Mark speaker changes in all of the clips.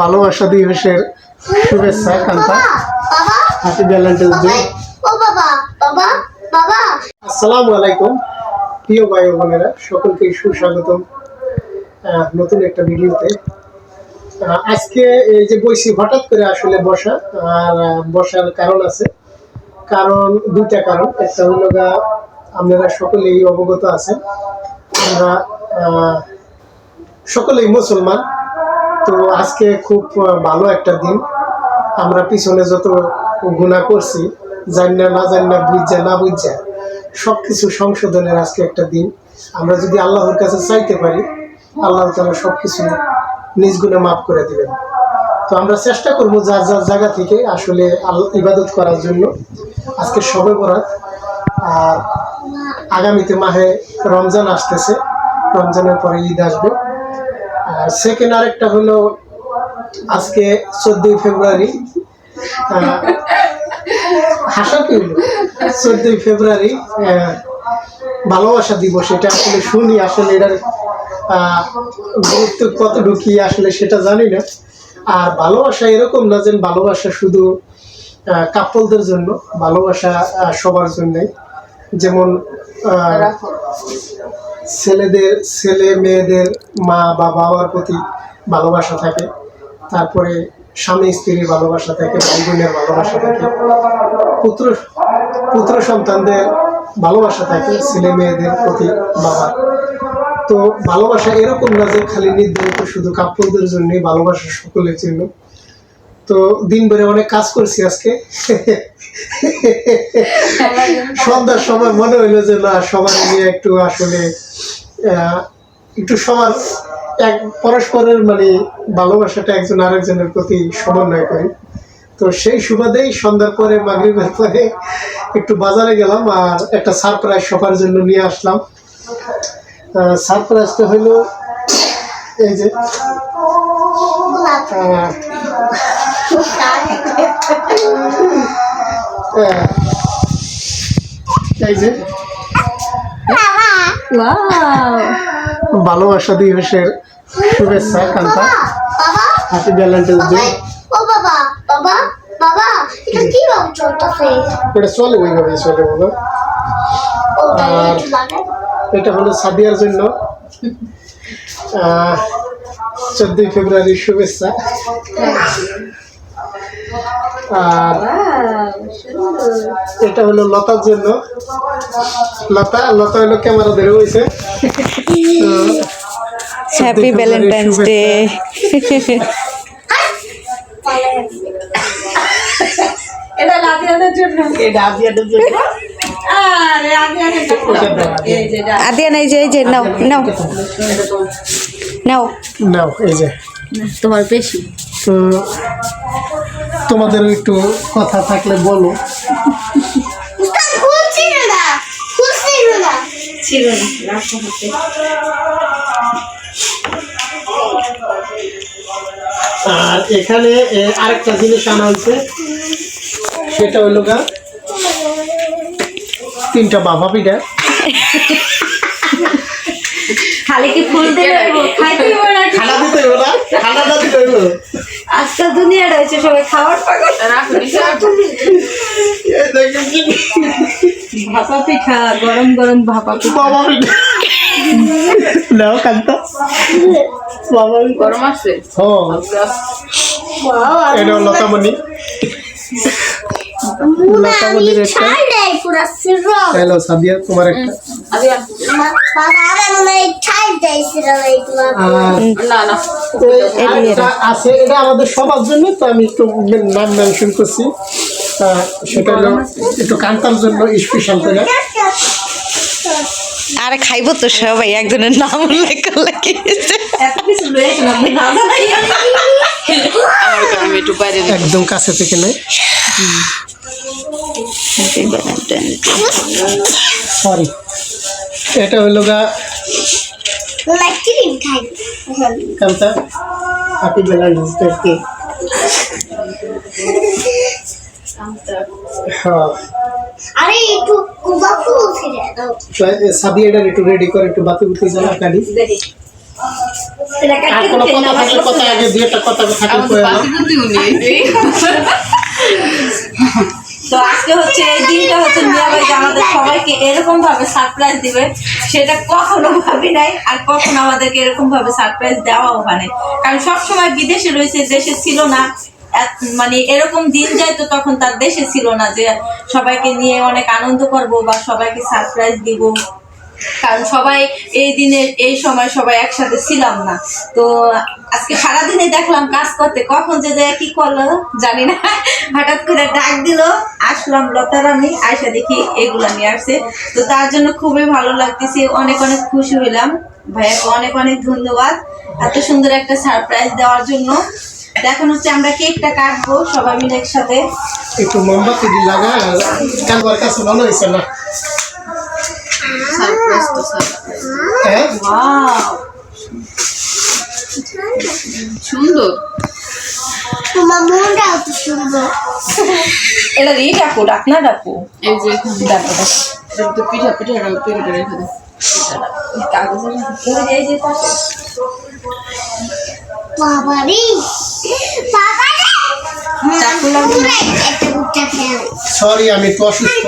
Speaker 1: ভালোবাসা দিবসের শুভেচ্ছা কান্তা। হ্যাপি ভ্যালেন্টাইন্স ডে
Speaker 2: ও বাবা বাবা বাবা।
Speaker 1: আসসালামু আলাইকুম প্রিয় ভাই ও বোনেরা সকলকে সুস্বাগতম আহ, নতুন একটা ভিডিওতে। আজকে এই যে বইছি হঠাৎ করে আসলে বসা আর বসার কারণ আছে। কারণ দুইটা কারণ। একটা হলো গা আপনারা সকলেই অবগত আছেন। আমরা সকলেই মুসলমান। তো আজকে খুব ভালো একটা দিন। আমরা পিছনে যত গুণা করছি জানি না না জানি না বুঝছে না বুঝছে সব কিছু সংশোধনের আজকে একটা দিন। আমরা যদি আল্লাহর কাছে চাইতে পারি, আল্লাহ তালা সব কিছু নিজ গুণে মাফ করে দিবেন। তো আমরা চেষ্টা করব যার যার জায়গা থেকে আসলে আল্লাহ ইবাদত করার জন্য। আজকে সবে বরাত। আর আগামীতে মাহে রমজান আসতেছে। রমজানের পরে ঈদ আসবে। সেকেন্ড আরেকটা হলো আজকে চোদ্দই ফেব্রুয়ারি। হাসা কি চোদ্দই ফেব্রুয়ারি ভালোবাসা দিবস, এটা আসলে শুনি, আসলে এটার গুরুত্ব কত ঢুকি আসলে সেটা জানি না। আর ভালোবাসা এরকম না যে ভালোবাসা শুধু কাপলদের জন্য, ভালোবাসা সবার জন্যই। যেমন ছেলেদের, ছেলে মেয়েদের মা বা বাবার প্রতি ভালোবাসা থাকে, তারপরে স্বামী স্ত্রীর ভালোবাসা থাকে, ভাই বোনের ভালোবাসা থাকে, পুত্র পুত্র সন্তানদের ভালোবাসা থাকে, ছেলে মেয়েদের প্রতি বাবা তো ভালোবাসা এরকম না যে খালি নির্ধারিত শুধু কাপড়দের জন্যই, ভালোবাসা সকলের জন্য। তো দিন ভরে অনেক কাজ করছি আজকে। সন্ধ্যার সময় মনে হইল যে, না সবার নিয়ে একটু আসলে একটু সবার এক, পরস্পরের মানে ভালোবাসাটা একজন আরেকজনের প্রতি সমন্বয় করি। তো সেই সুবাদেই সন্ধ্যার পরে, মাগরিবের পরে একটু বাজারে গেলাম আর একটা সারপ্রাইজ সবার জন্য নিয়ে আসলাম। সারপ্রাইজটা হইল এই যে ভালোবাসা দিবসের শুভেচ্ছা কান্তা। হ্যাপি ভ্যালেন্টাইন্স ডে
Speaker 2: ও বাবা বাবা বাবা এটা কি রং চলতেছে?
Speaker 1: এটা চলে ওইভাবে চলে বলো
Speaker 2: লাগাই
Speaker 1: এটা হলো সাদিয়ার জন্য। চোদ্দই ফেব্রুয়ারির শুভেচ্ছা। আর এটা হলো লতার জন্য। লতা লতা হলো ক্যামেরা ধরে হয়েছে
Speaker 3: হ্যাপি ভ্যালেন্টাইন্স ডে এটা লাদিয়াদের জন্য।
Speaker 1: এটা আজিয়াদের জন্য।
Speaker 3: আরে এই যে এই যে নাও নাও। নাও।
Speaker 1: নাও এই যে।
Speaker 3: তোমার বেশি।
Speaker 1: তো তোমাদের একটু কথা থাকলে বলো।
Speaker 3: ছিল না
Speaker 1: আর এখানে আরেকটা জিনিস আনা হয়েছে। সেটা হলো গা তিনটা বাবা পিঠা
Speaker 3: খালি কি ফুল দিলে খাইতে না
Speaker 1: খানা দিতে না দিতে
Speaker 3: আজকাল দুনিয়া রয়েছে সবাই খাওয়ার পাগল। ভাপা পিঠা গরম গরম ভাপা পিঠা।
Speaker 1: নাও কান্তা বাবা।
Speaker 4: গরম আছে?
Speaker 1: হ্যাঁ। এটা হলো লতামণি। লতামণির একটা। হ্যালো সাদিয়া তোমার একটা।
Speaker 4: না না।
Speaker 1: আরেকটা আছে এটা আমাদের সবার জন্য তো আমি একটু নাম মেনশন করছি। সেটা হলো একটু কান্তার জন্য স্পেশাল করে।
Speaker 5: আরে খাইবো তো সবাই একজনের নাম উল্লেখ করলে কি
Speaker 4: তো।
Speaker 1: একদম কাছে থেকে নেই। সরি এটা হলো গা
Speaker 2: লাইকি খাই
Speaker 1: কান্তা। হ্যাপি ডে হ্যাঁ
Speaker 2: আরে একটু কুবা ফুল ছিঁড়ে সাবি
Speaker 1: এটা একটু রেডি করে একটু বাপু উঠে যাও কালি। আর কোনো কথা থাকলে কথা আগে দুই কথা থাকলে
Speaker 4: তো
Speaker 3: আজকে হচ্ছে এই দিনটা হচ্ছে মিয়া ভাই আমাদের সবাইকে এরকম ভাবে সারপ্রাইজ দিবে, সেটা কখনো ভাবি নাই আর কখনো আমাদেরকে এরকম ভাবে সারপ্রাইজ দেওয়াও মানে নাই কারণ সবসময় বিদেশে রয়েছে, দেশে ছিল না। মানে এরকম দিন যায় তো তখন তার দেশে ছিল না যে সবাইকে নিয়ে অনেক আনন্দ করব বা সবাইকে সারপ্রাইজ দিব। কারণ সবাই এই দিনের এই সময় সবাই একসাথে ছিলাম না। তো আজকে সারাদিনে দেখলাম কাজ করতে কখন যে যায়, কি করল জানি না। হঠাৎ করে ডাক দিল, আসলাম লতার আমি আয়সা দেখি এগুলো নিয়ে আসছে। তো তার জন্য খুবই ভালো লাগতেছে, অনেক অনেক খুশি হইলাম। ভাইয়াকে অনেক অনেক ধন্যবাদ এত সুন্দর একটা সারপ্রাইজ দেওয়ার জন্য। এখন হচ্ছে আমরা কেকটা কাটবো, সবাই মিলে একসাথে।
Speaker 1: একটু মোমবাতি লাগা কালবার কাছে ভালো হয়েছে না।
Speaker 4: সারপ্রাইজ তো সারপ্রাইজ
Speaker 1: হ্যাঁ?
Speaker 3: ওয়াও।
Speaker 4: সুন্দর।
Speaker 2: তোমার মনটাও তো সুন্দর।
Speaker 3: এটা রি ডাকু ডাক না ডাকু।
Speaker 4: এই যে
Speaker 3: ডাকু ডাকু।
Speaker 4: তো পিঠা পিঠা পেরে পেরে রেখে দাও।
Speaker 3: কাগজের মধ্যে
Speaker 1: সরি আমি একটু অসুস্থ।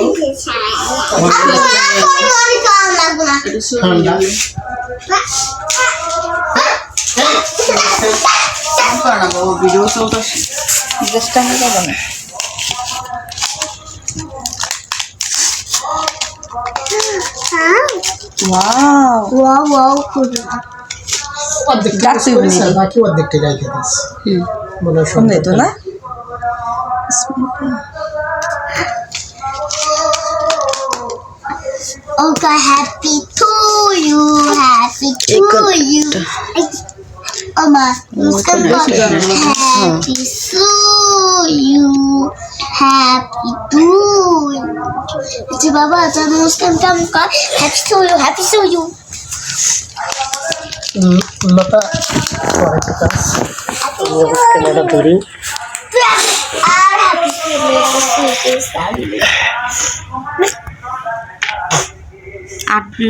Speaker 1: ঠান্ডা
Speaker 4: ভিডিও চলতেছে
Speaker 3: না।
Speaker 2: হ্যাঁ।
Speaker 3: ওয়াও
Speaker 2: ওয়াও ওয়াও করে
Speaker 1: অর্ধেকটা রেখে মনে হয়
Speaker 3: তো না?
Speaker 2: Okay, happy to you, happy to you. Oma, muskan ko. Happy to you, happy to you. Ito baba, ito muskan ka mo ka. Happy to you, happy to you.
Speaker 1: উম, লতা পরে কি কাজ আমি আবার ক্যামেরা ধরি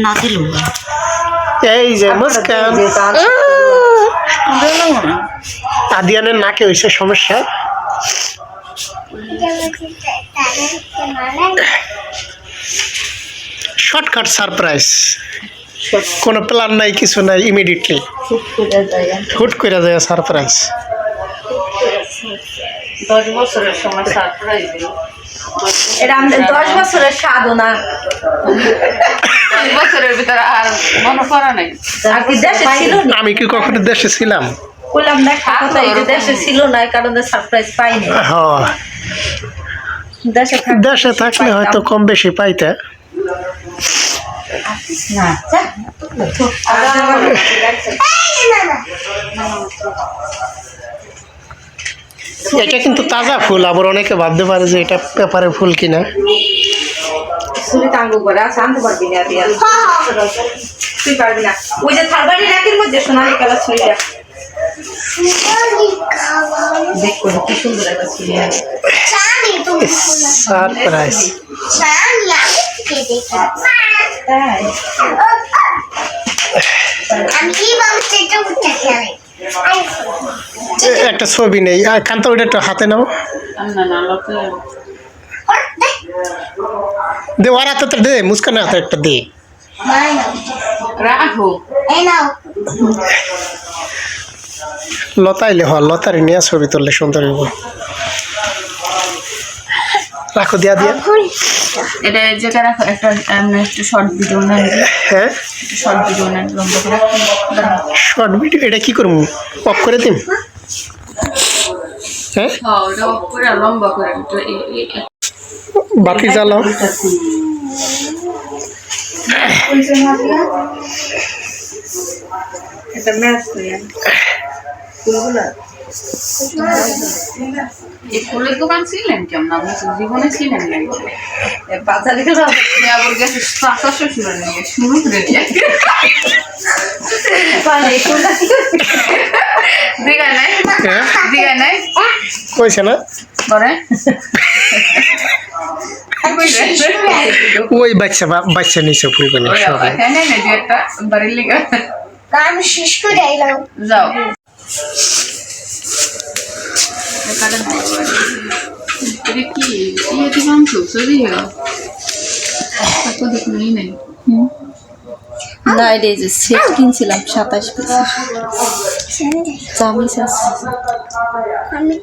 Speaker 5: না দিল
Speaker 1: এই যে মুস্কান আদিয়ানের নাকে হয়েছে সমস্যা। Shortcut surprise. কোনো প্ল্যান নাই কিছু নাই ইমিডিয়েটলি হুট করে যায় সারপ্রাইজ।
Speaker 3: দশ বছরের সময় সারপ্রাইজ এটা আমাদের দশ বছরের সাধনা
Speaker 4: দশ বছরের ভিতরে আর মনে করা নাই।
Speaker 3: আর কি দেশে ছিল না।
Speaker 1: আমি কি কখনো দেশে ছিলাম?
Speaker 3: বললাম না কথা এই দেশে ছিল না কারণে সারপ্রাইজ পাইনি।
Speaker 1: হ্যাঁ।
Speaker 3: দেশে থাক
Speaker 1: দেশে থাকলে হয়তো কম বেশি পাইতে।
Speaker 3: না
Speaker 1: এটা কিন্তু তাজা ফুল। আবার অনেকে ভাবতে পারে যে এটা পেপারের ফুল কিনা।
Speaker 3: করে কি
Speaker 2: আমি কীভাবে সেটা উঠতে খেলে
Speaker 1: একটা ছবি নেই। আর কান্তা ওইটা একটু হাতে নাও। দে ওর হাতে তো দে মুস্কানের হাতে একটা দে। লতাইলে হ লতারে নিয়ে ছবি তুললে সুন্দর হইব। রাখো দিয়া দিয়া।
Speaker 4: এটা এই জায়গায় রাখো একটা একটু শর্ট ভিডিও নেন
Speaker 1: হ্যাঁ?
Speaker 4: শর্ট ভিডিও নেন লম্বা করে।
Speaker 1: শর্ট ভিডিও এটা কি করব? অফ করে দিম হ্যাঁ?
Speaker 4: হ্যাঁ ওটা করে লম্বা করে
Speaker 1: বাতি জ্বালাও।
Speaker 3: এটা ম্যাচ করি। ফুলগুলা
Speaker 4: এই ফুলের দোকান ছিলেন কেমন জীবনে ছিলেন আবার গেছে নিয়ে শুরু করে
Speaker 3: মানে
Speaker 4: নাই?
Speaker 1: হ্যাঁ?
Speaker 4: নাই?
Speaker 1: কইছে না? ওই বাচ্চা বাচ্চা নিচে
Speaker 4: লিগা।
Speaker 2: গান শেষ করে
Speaker 4: যাও। এটা কি ইয়ে মাংস সরি কত দেখ নাই
Speaker 3: না এটা যে সেট কিনছিলাম সাতাশ পিস চামিচ আছে।
Speaker 2: আমি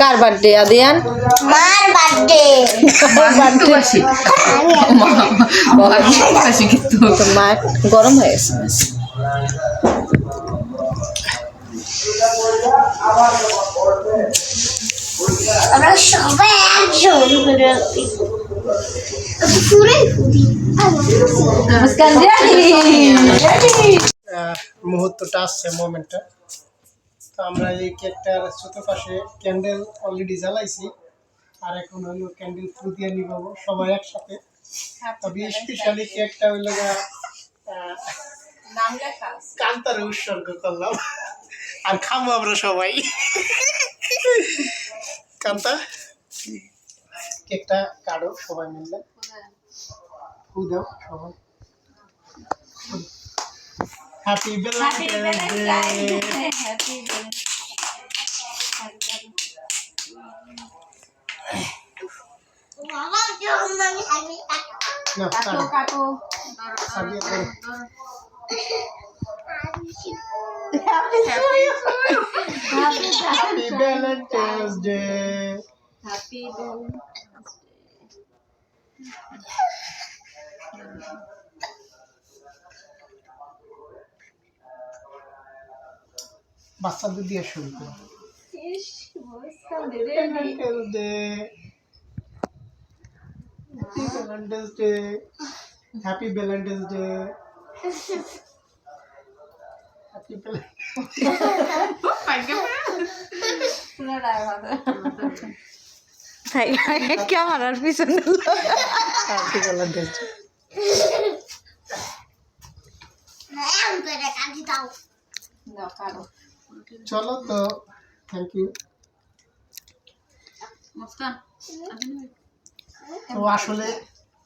Speaker 5: কার বার্থডে আদিয়ান?
Speaker 2: মার বার্থডে।
Speaker 4: বাসি
Speaker 2: আমি
Speaker 4: বাসি কিন্তু
Speaker 5: তো মা গরম হয়ে গেছে।
Speaker 2: আমরা সবাই একজন করে
Speaker 1: আহ, মুহূর্তটা আসছে মোমেন্টটা। তো আমরা এই কেকটার চতুর্পাশে ক্যান্ডেল অলরেডি জ্বালাইছি। আর এখন হলো ক্যান্ডেল ফু দিয়ে নিবাবো সবাই একসাথে। তবে স্পেশালি কেকটা হইল
Speaker 3: নাম লেখা
Speaker 1: কান্তারে উৎসর্গ করলাম। আর খাব আমরা সবাই। কান্তা কেকটা কাটো সবাই মিললে ফু দাও সবাই। Happy
Speaker 3: Happy
Speaker 1: Valentine's day
Speaker 3: Valentine's Day. Happy Valentine's
Speaker 1: happy Valentine's day
Speaker 3: happy
Speaker 1: বাচ্চাদের দিয়ে শুরু করো। Valentine's day happy
Speaker 5: Valentine's day পিছনে
Speaker 1: চলো তো থ্যাংক ইউ তো আসলে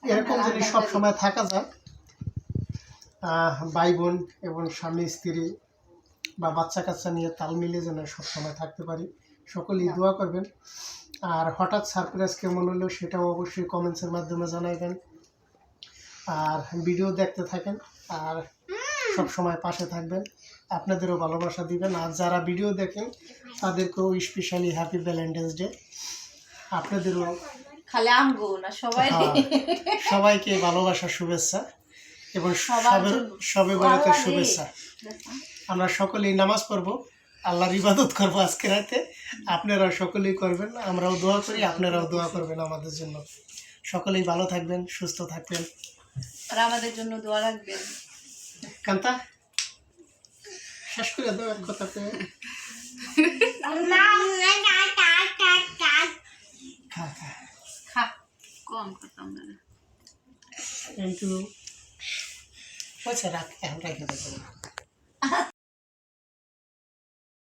Speaker 1: এরকম যদি সব সময় থাকা যায়। ভাই বোন এবং স্বামী স্ত্রী বা বাচ্চা কাচ্চা নিয়ে তাল মিলিয়ে যেন সবসময় থাকতে পারি। সকলেই দোয়া করবেন। আর হঠাৎ সারপ্রাইজ কেমন হলো সেটাও অবশ্যই কমেন্টসের মাধ্যমে জানাইবেন। আর ভিডিও দেখতে থাকেন আর সব সময় পাশে থাকবেন। আপনাদেরও ভালোবাসা দিবেন। আর যারা ভিডিও দেখেন তাদেরকেও স্পেশালি হ্যাপি ভ্যালেন্টাইন্স ডে আপনাদেরও
Speaker 3: খালি আমগো না সবাই।
Speaker 1: হ্যাঁ, সবাইকে ভালোবাসার শুভেচ্ছা। এবং সবে
Speaker 3: রে।
Speaker 1: শুভেচ্ছা। আমরা সকলেই নামাজ পড়ব আল্লাহর ইবাদত করব আজকে রাতে। আপনারাও সকলেই করবেন আমরাও দোয়া করি আপনারাও দোয়া করবেন আমাদের জন্য। সকলেই ভালো থাকবেন সুস্থ থাকবেন।
Speaker 3: আর আমাদের জন্য দোয়া রাখবেন।
Speaker 1: কান্তা শেষ করে দাও এক কথা কয়ে। খা খা।
Speaker 3: খা
Speaker 4: কম করতাম না
Speaker 1: কিন্তু হয়েছে রাখ এখন রাখে দেবো